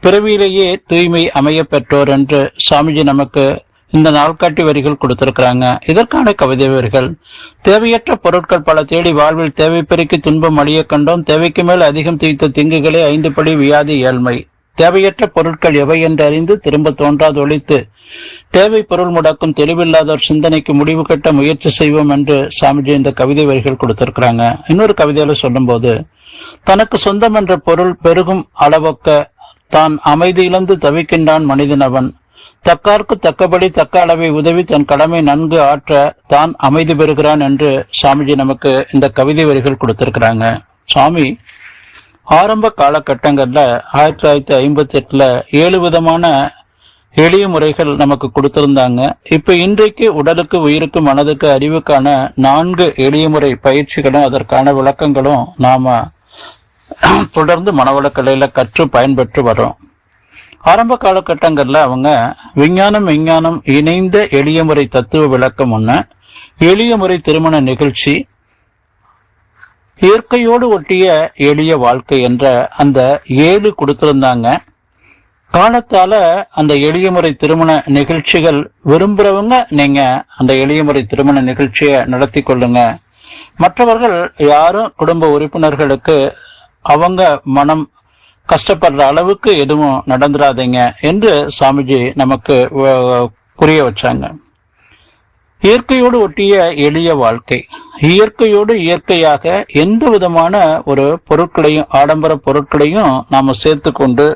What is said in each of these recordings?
பிறவியிலேயே தூய்மை அமைய பெற்றோர் என்று சாமிஜி நமக்கு இந்த நாள்காட்டி வரிகள் கொடுத்திருக்கிறாங்க. இதற்கான கவிதை வரிகள் தேவையற்ற பொருட்கள் பல தேடி வாழ்வில் தேவை பெருக்கி துன்பம் அழிய கண்டோம். தேவைக்கு மேல் அதிகம் தீர்த்த திங்குகளே ஐந்து படி வியாதி ஏழ்மை. தேவையற்ற பொருட்கள் எவை என்று அறிந்து திரும்ப தோன்றாது ஒழித்து தேவை பொருள் முடக்கும் தெளிவில்லாதோர் சிந்தனைக்கு முடிவு கட்ட முயற்சி செய்வோம் என்று சாமிஜி இந்த கவிதை வரிகள் கொடுத்திருக்கிறாங்க. இன்னொரு கவிதையில சொல்லும்போது தனக்கு சொந்தம் என்ற பொருள் பெருகும் அளவொக்க தான் அமைதி இழந்து தவிக்கின்றான் மனிதனவன் தக்கார்க்கு தக்கபடி தக்க அளவை உதவி தன் கடமை நன்கு ஆற்ற தான் அமைதி பெறுகிறான் என்று சாமிஜி நமக்கு இந்த கவிதை வரிகள் கொடுத்திருக்கிறாங்க. சுவாமி ஆரம்ப காலகட்டங்கள்ல ஆயிரத்தி தொள்ளாயிரத்தி ஐம்பத்தி எட்டுல ஏழு விதமான எளிய முறைகள் நமக்கு கொடுத்திருந்தாங்க. இப்ப இன்றைக்கு உடலுக்கு உயிருக்கு மனதுக்கு அறிவுக்கான நான்கு எளிய முறை பயிற்சிகளும் அதற்கான விளக்கங்களும் நாம தொடர்ந்து மனவளக்கலையில கற்று பயன்பெற்று வரும் ஆரம்ப காலகட்டங்கள்ல அவங்க விஞ்ஞானம் விஞ்ஞானம் இணைந்த எளிய முறை தத்துவ விளக்கம் ஒன்று எளிய முறை திருமண நிகழ்ச்சி இயற்கையோடு ஒட்டிய எளிய வாழ்க்கை என்ற அந்த ஏழு கொடுத்திருந்தாங்க. காலத்தால அந்த எளிய முறை திருமண நிகழ்ச்சிகள் விரும்புறவங்க நீங்க அந்த எளிய முறை திருமண நிகழ்ச்சியை நடத்தி கொள்ளுங்க. மற்றவர்கள் யாரும் குடும்ப உறுப்பினர்களுக்கு அவங்க மனம் கஷ்டப்படுற அளவுக்கு எதுவும் நடந்துடாதீங்க என்று சாமிஜி நமக்கு புரிய வச்சாங்க. இயற்கையோடு ஒட்டிய எளிய வாழ்க்கை. இயற்கையோடு இயற்கையாக எந்த விதமான ஒரு பொருட்களையும் ஆடம்பர பொருட்களையும் நாம சேர்த்து கொண்டு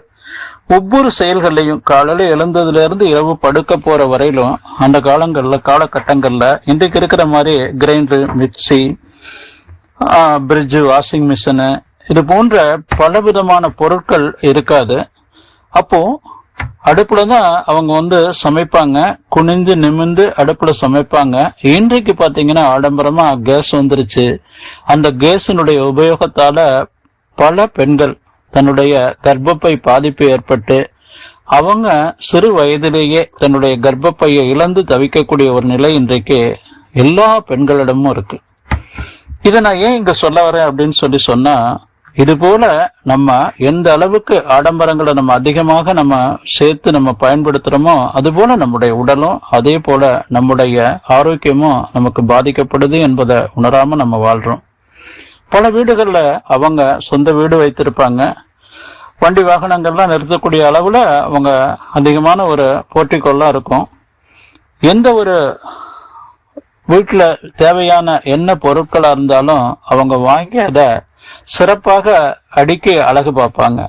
ஒவ்வொரு செயல்களையும் காலையில எழுந்ததுல இருந்து இரவு படுக்க போற வரையிலும் அந்த காலங்கள்ல காலகட்டங்கள்ல இன்றைக்கு இருக்கிற மாதிரி grinder mixie fridge washing machine இது போன்ற பலவிதமான பொருட்கள் இருக்காது. அப்போ அடுப்புல தான் அவங்க வந்து சமைப்பாங்க. குனிந்து நிமிந்து அடுப்புல சமைப்பாங்க. இன்றைக்கு பாத்தீங்கன்னா ஆடம்பரமா கேஸ் வந்துருச்சு. அந்த கேஸினுடைய உபயோகத்தால பல பெண்கள் தன்னுடைய கர்ப்பப்பை பாதிப்பு ஏற்பட்டு அவங்க சிறு வயதிலேயே தன்னுடைய கர்ப்பப்பையை இழந்து தவிக்கக்கூடிய ஒரு நிலை இன்றைக்கு எல்லா பெண்களிடமும் இருக்கு. இதை நான் ஏன் இங்க சொல்ல வரேன் அப்படின்னு சொல்லி சொன்னா இது போல நம்ம எந்த அளவுக்கு ஆடம்பரங்களை நம்ம அதிகமாக நம்ம சேர்த்து நம்ம பயன்படுத்துறோமோ அது போல நம்முடைய உடலும் அதே போல நம்முடைய ஆரோக்கியமும் நமக்கு பாதிக்கப்படுது என்பதை உணராம நம்ம வாழ்றோம். பல வீடுகள்ல அவங்க சொந்த வீடு வைத்திருப்பாங்க. வண்டி வாகனங்கள்லாம் நிறுத்தக்கூடிய அளவுல அவங்க அதிகமான ஒரு போட்டிக்கோள்லாம் இருக்கும். எந்த ஒரு வீட்டில் தேவையான என்ன பொருட்களாக இருந்தாலும் அவங்க வாங்கி அதை சிறப்பாக அடிக்கி அழகு பார்ப்பாங்க.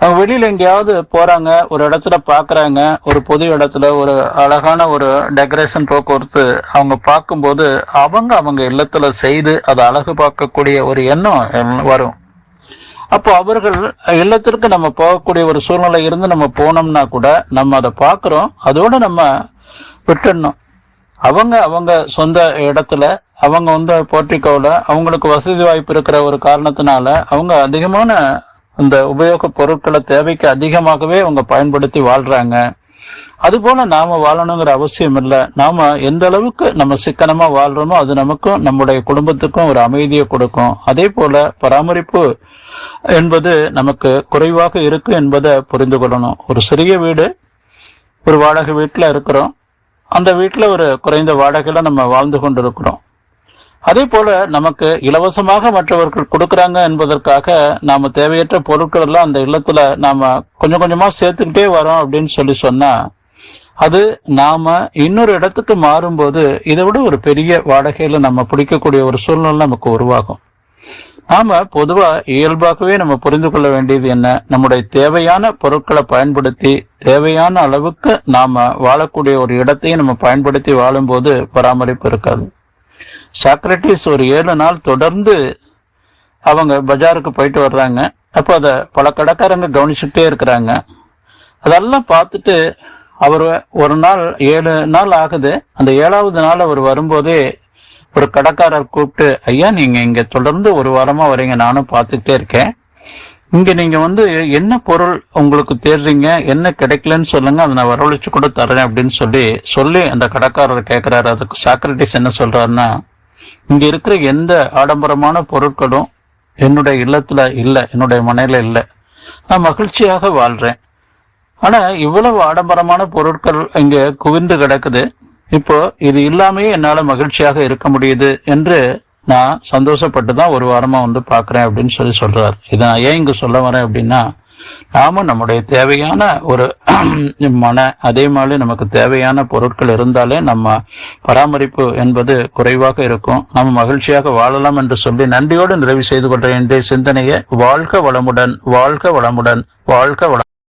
அவங்க வெளியில எங்கேயாவது போறாங்க ஒரு இடத்துல பாக்குறாங்க ஒரு பொது இடத்துல ஒரு அழகான ஒரு டெக்கரேஷன் போக்குவரத்து அவங்க பார்க்கும்போது அவங்க அவங்க இல்லத்துல செய்து அதை அழகு பார்க்கக்கூடிய ஒரு எண்ணம் வரும். அப்போ அவர்கள் இல்லத்திற்கு நம்ம போகக்கூடிய ஒரு சூழ்நிலை இருந்து நம்ம போனோம்னா கூட நம்ம அதை பார்க்குறோம். அதோட நம்ம விட்டுடணும். அவங்க அவங்க சொந்த இடத்துல அவங்க வந்து போர்ட்டிக்கோல அவங்களுக்கு வசதி வாய்ப்பு இருக்கிற ஒரு காரணத்தினால அவங்க அதிகமான அந்த உபயோக பொருட்களை தேவைக்கு அதிகமாகவே அவங்க பயன்படுத்தி வாழ்றாங்க. அதுபோல நாம வாழணுங்கிற அவசியம் இல்லை. நாம எந்த அளவுக்கு நம்ம சிக்கனமா வாழ்றோமோ அது நமக்கும் நம்முடைய குடும்பத்துக்கும் ஒரு அமைதியை கொடுக்கும். அதே போல பராமரிப்பு என்பது நமக்கு குறைவாக இருக்கு என்பதை புரிந்து கொள்ளணும். ஒரு சிறிய வீடு ஒரு வாடகை வீட்டுல இருக்கிறோம். அந்த வீட்டில் ஒரு குறைந்த வாடகையில் நம்ம வாழ்ந்து கொண்டிருக்கிறோம். அதே போல நமக்கு இலவசமாக மற்றவர்கள் கொடுக்குறாங்க என்பதற்காக நாம தேவையற்ற பொருட்கள் எல்லாம் அந்த இல்லத்துல நாம கொஞ்சம் கொஞ்சமா சேர்த்துக்கிட்டே வரோம் அப்படின்னு சொல்லி சொன்னா அது நாம இன்னொரு இடத்துக்கு மாறும்போது இதை விட ஒரு பெரிய வாடகையில நம்ம பிடிக்கக்கூடிய ஒரு சூழ்நிலை நமக்கு உருவாகும். நாம பொதுவா இயல்பாகவே நம்ம புரிந்து கொள்ள வேண்டியது என்ன? நம்முடைய தேவையான பொருட்களை பயன்படுத்தி தேவையான அளவுக்கு நாம வாழக்கூடிய ஒரு இடத்தையும் நம்ம பயன்படுத்தி வாழும்போது பராமரிப்பு இருக்காது. சாக்ரட்டிஸ் ஒரு ஏழு நாள் தொடர்ந்து அவங்க பஜாருக்கு போயிட்டு வர்றாங்க. அப்போ அதை பல கடைக்காரங்க கவனிச்சுட்டே இருக்கிறாங்க. அதெல்லாம் பார்த்துட்டு அவர் ஒரு நாள் ஏழு நாள் ஆகுது. அந்த ஏழாவது நாள் அவர் வரும்போதே ஒரு கடைக்காரர் கூப்பிட்டு ஐயா நீங்க இங்க தொடர்ந்து ஒரு வாரமா வரீங்க நானும் பார்த்துட்டே இருக்கேன். இங்க நீங்க வந்து என்ன பொருள் உங்களுக்கு தேடுறீங்க என்ன கிடைக்கலன்னு சொல்லுங்க அதை நான் வரவழைச்சு கூட தரேன் அப்படின்னு சொல்லி சொல்லி அந்த கடைக்காரர் கேட்கிறாரு அதுக்கு சாக்ரட்டிஸ் என்ன சொல்றாருன்னா இங்க இருக்கிற எந்த ஆடம்பரமான பொருட்களும் என்னுடைய இல்லத்துல இல்ல என்னுடைய மனையில இல்ல. நான் மகிழ்ச்சியாக வாழ்றேன். ஆனா இவ்வளவு ஆடம்பரமான பொருட்கள் இங்க குவிந்து கிடக்குது. இப்போ இது இல்லாமயே என்னால மகிழ்ச்சியாக இருக்க முடியுது என்று நான் சந்தோஷப்பட்டு தான் ஒரு வாரமா வந்து பாக்குறேன் அப்படின்னு சொல்லி சொல்றாரு. இதை நான் ஏன் இங்க சொல்ல வரேன் அப்படின்னா நாம நம்முடைய தேவையான ஒரு மன அதே மாதிரி நமக்கு தேவையான பொருட்கள் இருந்தாலே நம்ம பராமரிப்பு என்பது குறைவாக இருக்கும். நம்ம மகிழ்ச்சியாக வாழலாம் என்று சொல்லி நன்றியோடு நிறைவு செய்து கொள்ற என்ற சிந்தனையை வாழ்க வளமுடன் வாழ்க வளமுடன் வாழ்க வளம்